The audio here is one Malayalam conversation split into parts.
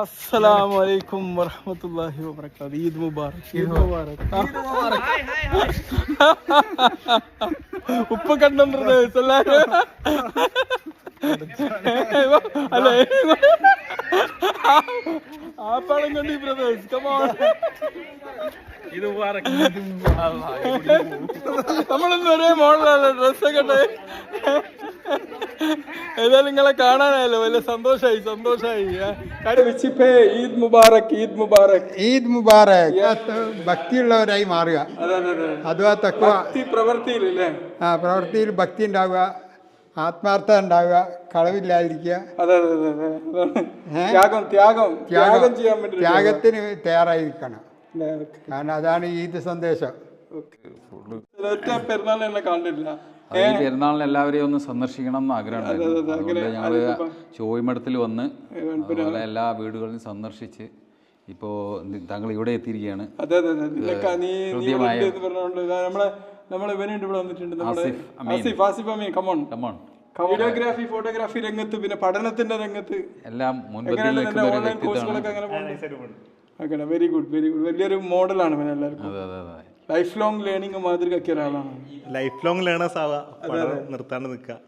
അസ്സലാമു അലൈക്കും വറഹ്മത്തുള്ളാഹി വബറകാത്ത് ഈദ് മുബാറക് ഈദ് മുബാറക്. ഉപ്പ് കണ്ടം ബ്രദേഴ്സ് എല്ലാരും അല്ലേ? ആ പടം കണ്ടി ബ്രദേഴ്സ് കമോൺ ഇത് നമ്മളൊന്നും ഒരേ മോഡലല്ല ഡ്രസ്സൊക്കെ. ഏതായാലും നിങ്ങളെ കാണാനായല്ലോ. വലിയ സന്തോഷായി സന്തോഷായി. വെച്ചിപ്പേ ഈദ് മുബാറക് ഈദ് മുബാറക്. ഈദ് മുബാറക്. ഭക്തിയുള്ളവരായി മാറുക. അതെ അതെ അതെ. അഥവാ തക്കുവ. ഭക്തി പ്രവൃത്തിയിലല്ലേ ആ പ്രവൃത്തിയിൽ ഭക്തി ഉണ്ടാവുക ആത്മാർത്ഥത ഉണ്ടാവുക കളവില്ലാതിരിക്കുക? ത്യാഗം ത്യാഗം. ത്യാഗം. ചെയ്യാൻ വേണ്ടി ത്യാഗത്തിന് തയ്യാറായിരിക്കണം. കാരണം അതാണ് ഈദ് സന്ദേശം. പെരുന്നാൾ എന്നെ കണ്ടില്ല ഈ പെരുന്നാളിന് എല്ലാവരെയും ഒന്ന് സന്ദർശിക്കണം എന്ന് ആഗ്രഹമുണ്ടായിരുന്നു അതുകൊണ്ട് ഞങ്ങൾ ചോയ്മഠത്തിൽ വന്ന് അതുപോലെ എല്ലാ വീടുകളിലും സന്ദർശിച്ച് ഇപ്പോ താങ്കൾ ഇവിടെ എത്തിയിരിക്കുകയാണ്. അതെ അതെ നമ്മളെ നമ്മളെ ഇവനുണ്ട് ഇവിടെ വന്നിട്ടുണ്ട്. നമ്മുടെ Asif Ameen. Asif Asif Ameen come on come on videography photography രംഗത്ത് പിന്നെ പഠനത്തിന്റെ രംഗത്ത്. എല്ലാം ഓൺലൈൻ കോഴ്സുകളൊക്കെ അങ്ങനെ വെരി ഗുഡ് വെരി ഗുഡ് വലിയൊരു മോഡലാണ് ഇവൻ എല്ലാവർക്കും അതെ അതെ അതെ. ലൈഫ് ലോങ് ലേണിംഗ് മാതൃകയാക്കിയ ഒരാളാണ്. ലൈഫ് ലോങ് ലേണേഴ്സ് ആവാം നിർത്താണ്ട് നിൽക്കുക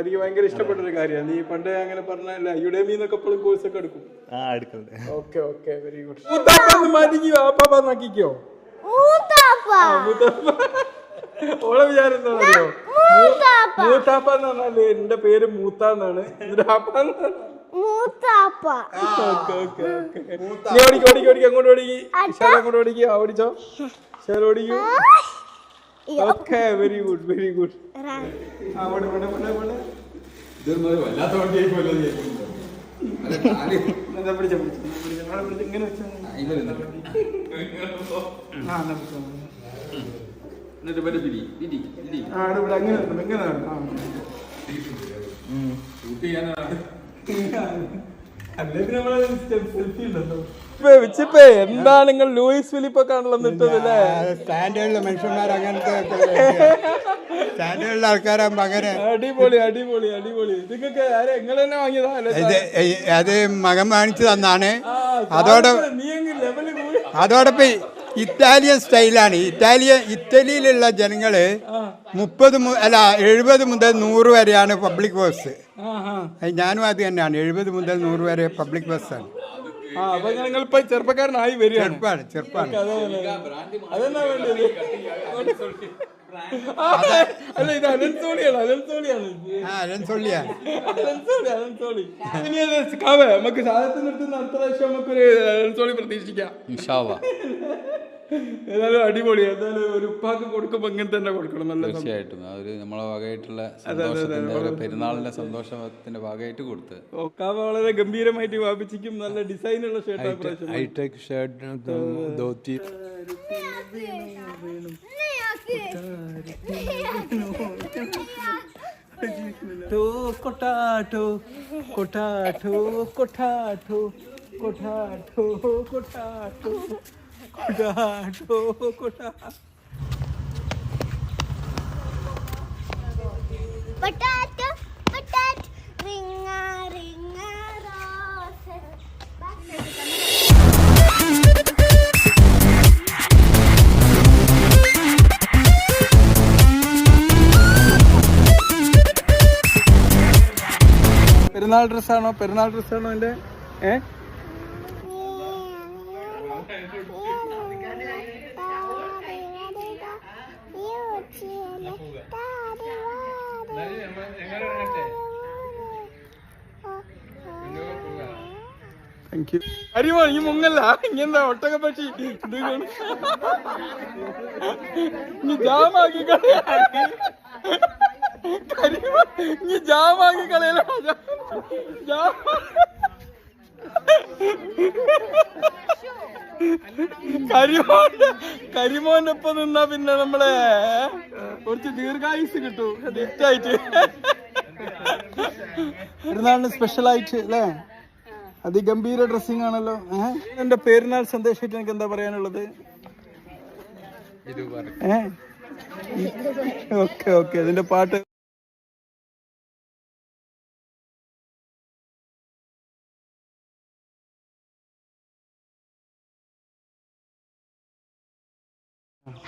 എനിക്ക് ഭയങ്കര ഇഷ്ടപ്പെട്ട ഒരു കാര്യമാണ്. നീ പണ്ടേ അങ്ങനെ പറഞ്ഞല്ല യുഡേമി എന്നൊക്കെ എപ്പോഴും കോഴ്സ് ഒക്കെ എടുക്കും. ആ എടുക്കണ്ടേ ഓക്കെ ഓക്കെ വെരി ഗുഡ് മൂത്താപ്പ മാറ്റിക്കോ ആപ്പാപ്പാന്നാക്കിക്കോ ഓളെ വിചാരം എന്താണെന്നറിയോ? മൂത്താപ്പ. എന്ന് പറഞ്ഞാൽ എന്റെ പേര് മൂത്ത എന്നാണ്. എന്നാണ്. മൂത്താപ്പ. ഓക്കെ ഓക്കെ ഓക്കെ നീ ഓടിക്കോ ഓടിക്കോ ഓടിക്കോ. അങ്ങോട്ട് ഓടിക്കുക ശാല അങ്ങോട്ട് what ഓടെ ഓടെ എന്നാ പിടിച്ചോ, പിടിച്ചോ, പിടിച്ചോ. അവിടെ പിടിച്ച് ഇങ്ങനെ വെച്ചാ. മതി. ആ, എന്നാ പിടിച്ചോ. എന്നിട്ട് ഇവരെ പിരി, പിരി, പിരി. ആ, ഇവിടെ അങ്ങനെ ഇങ്ങനെ വെച്ചിപ്പേ എന്താണ് നിങ്ങൾ ലൂയിസ് ഫിലിപ്പൊക്കെ ആണല്ലോ നിട്ടതല്ലേ സ്റ്റാൻഡേർഡിൽ സ്റ്റാൻഡേർഡിലെ മനുഷ്യന്മാർ അങ്ങനത്തെ സ്റ്റാൻഡേർഡിലെ ആൾക്കാരാകുമ്പോൾ അങ്ങനെ. അടിപൊളി അടിപൊളി അടിപൊളി. നിങ്ങൾക്ക് ആരെ നിങ്ങൾ തന്നെ വാങ്ങിയതാ ഇത് അത് മകൻ വാങ്ങിച്ചു തന്നാണ്. അതോടെ അതോടൊപ്പം ഇറ്റാലിയൻ സ്റ്റൈലാണ്. ഇറ്റാലിയൻ ഇറ്റലിയിലുള്ള ജനങ്ങൾ മുപ്പത് മു അല്ല എഴുപത് മുതൽ നൂറ് വരെയാണ് പബ്ലിക് ബസ്. ഞാനും അത് തന്നെയാണ്. എഴുപത് മുതൽ നൂറ് വരെ പബ്ലിക് ബസ്സാണ്. ചെറുപ്പക്കാരനായി വരികയാണ്. ചെറുപ്പാണ് ചെറുപ്പാണ്. അതെന്നാ വേണ്ടത്? അല്ല ഇത് അലൻസോളിയാണ് അലൻസോളിയാണ് ആ അലൻസൊള്ളിയാണ് അലൻസോളി അലൻസോളി ഇനി അത് കാവേ നമുക്ക് സാധനത്തിന് അടുത്ത് അടുത്ത പ്രാവശ്യം നമുക്കൊരു അലൻസോളി പ്രതീക്ഷിക്കാം. ഏതായാലും അടിപൊളി. ഏതായാലും ഒരു ഉപ്പാക്ക് കൊടുക്കുമ്പോ ഇങ്ങനെ തന്നെ കൊടുക്കണം. നല്ല. തീർച്ചയായിട്ടും. അതൊരു നമ്മളെ വകയായിട്ടുള്ള സന്തോഷത്തിന്റെ പെരുന്നാളിന്റെ സന്തോഷത്തിന്റെ ഭാഗമായിട്ട് കൊടുത്ത്. ഓ, വളരെ ഗംഭീരമായിട്ട് വാപിച്ചിക്കും നല്ല ഡിസൈനുള്ള ഷർട്ട് ഹൈടെക് ഷർട്ട് ധോത്തി. ടോ കൊട്ടാട്ടോ കൊട്ടാട്ടോ കൊട്ടാട്ടോ കൊട്ടാട്ടോ കൊട്ടാട്ടോ. പെരുന്നാൾ ഡ്രസ്സാണോ പെരുന്നാൾ ഡ്രസ്സാണോ എന്റെ? ഏ? താങ്ക് യു അരിമോ ഈ മുങ്ങല്ല. ഇങ്ങെന്താ ഒട്ടക പക്ഷി നീ ജാമാക്കി കരിമോ നീ ജാമാക്കി കളയലോ കരിമോന്റെ കരിമോന്റെ ഒപ്പം നിന്നാ പിന്നെ നമ്മളെ കുറച്ച് ദീർഘായുസ് കിട്ടും. ഡിറ്റായിട്ട് പെരുന്നാളിന് സ്പെഷ്യൽ ആയിട്ട് അല്ലേ? അതിഗംഭീര ഡ്രസ്സിംഗ് ആണല്ലോ. എന്റെ പേരിനാൽ സന്ദേശിച്ചിട്ട് എനിക്ക് എന്താ പറയാനുള്ളത്? Okay okay. അതിന്റെ പാട്ട്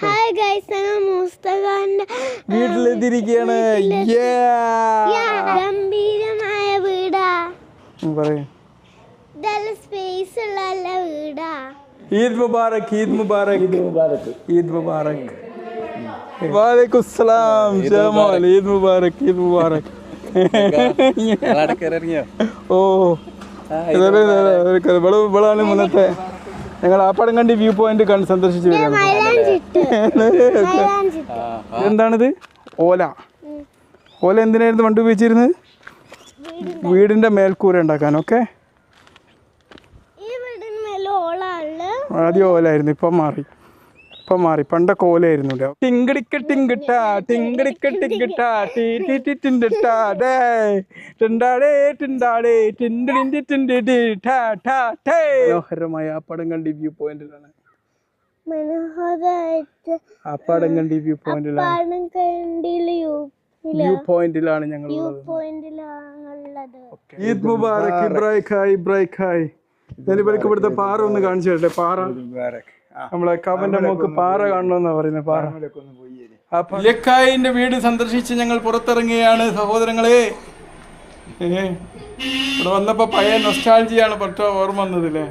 ഹായ് വീട്ടിലെത്തിയിരിക്കുകയാണ്. ഗംഭീരമായ വീടാ. പറയൂ. നല്ല സ്പേസ് ഉള്ള നല്ല വീടാ. ഈദ് മുബാറക് ഈദ് മുബാറക്. ഈദ് മുബാറക്. ഈദ് മുബാറക്. വാലേക്കും സലാം ജമാൽ ഈദ് മുബാറക് ഈദ് മുബാറക്. ഓ. ഇവളാണ് മുന്നത്തെ. ഞങ്ങൾ ആപ്പാടം കണ്ടി വ്യൂ പോയിന്റ് കണ്ട് സന്ദർശിച്ചു വരികയാണ് എന്താണിത്? ഓല. ഓല എന്തിനായിരുന്നു വണ്ടി ഉപയോഗിച്ചിരുന്നത്? വീടിന്റെ മേൽക്കൂര ഉണ്ടാക്കാൻ ഓക്കെ? ആദ്യം ഓലായിരുന്നു ഇപ്പം മാറി. ഇപ്പം മാറി. പണ്ടൊക്കെ ഓലായിരുന്നു ഇവിടെ ടിങ്കിടിക്ക ടിങ്കിട്ടാ ടിങ്കിടിക്ക ടിങ്കിട്ടാ ടീ ടീ ടി ടിണ്ടിട്ടാ ഡേ ടിണ്ടാടേ ടിണ്ടാടേ ടിണ്ടിടിണ്ടി ടിണ്ടിടി ടാ ടാ ടേ മനോഹരമായ ആ പടം കണ്ടി വ്യൂ പോയിന്റിലാണ്. മനോഹരമായിട്ട് ആ പടം കണ്ടി വ്യൂ പോയിന്റിലാണ്. വ്യൂ പോയിന്റിലാണ് ഞങ്ങൾ ഈദ് മുബാറക്. ഇബ്രാഹിം ഖായ് ഇബ്രാഹിം ഖായ്. ഞാനിവർക്ക് ഇവിടുത്തെ പാറ ഒന്ന് കാണിച്ചു തരട്ടെ. പാറ. നമ്മളെ കവന്റെ മോക്ക് പാറ കാണണമെന്നാ പറയുന്നത് പാറ. ഇലക്കായിന്റെ ലക്കായിന്റെ വീട് സന്ദർശിച്ച് ഞങ്ങൾ പുറത്തിറങ്ങുകയാണ് സഹോദരങ്ങളെ. ഇവിടെ വന്നപ്പോ പഴയ നൊസ്റ്റാൾജിയാണ് പറ്റോ ഓർമ്മ വന്നതില്ലേ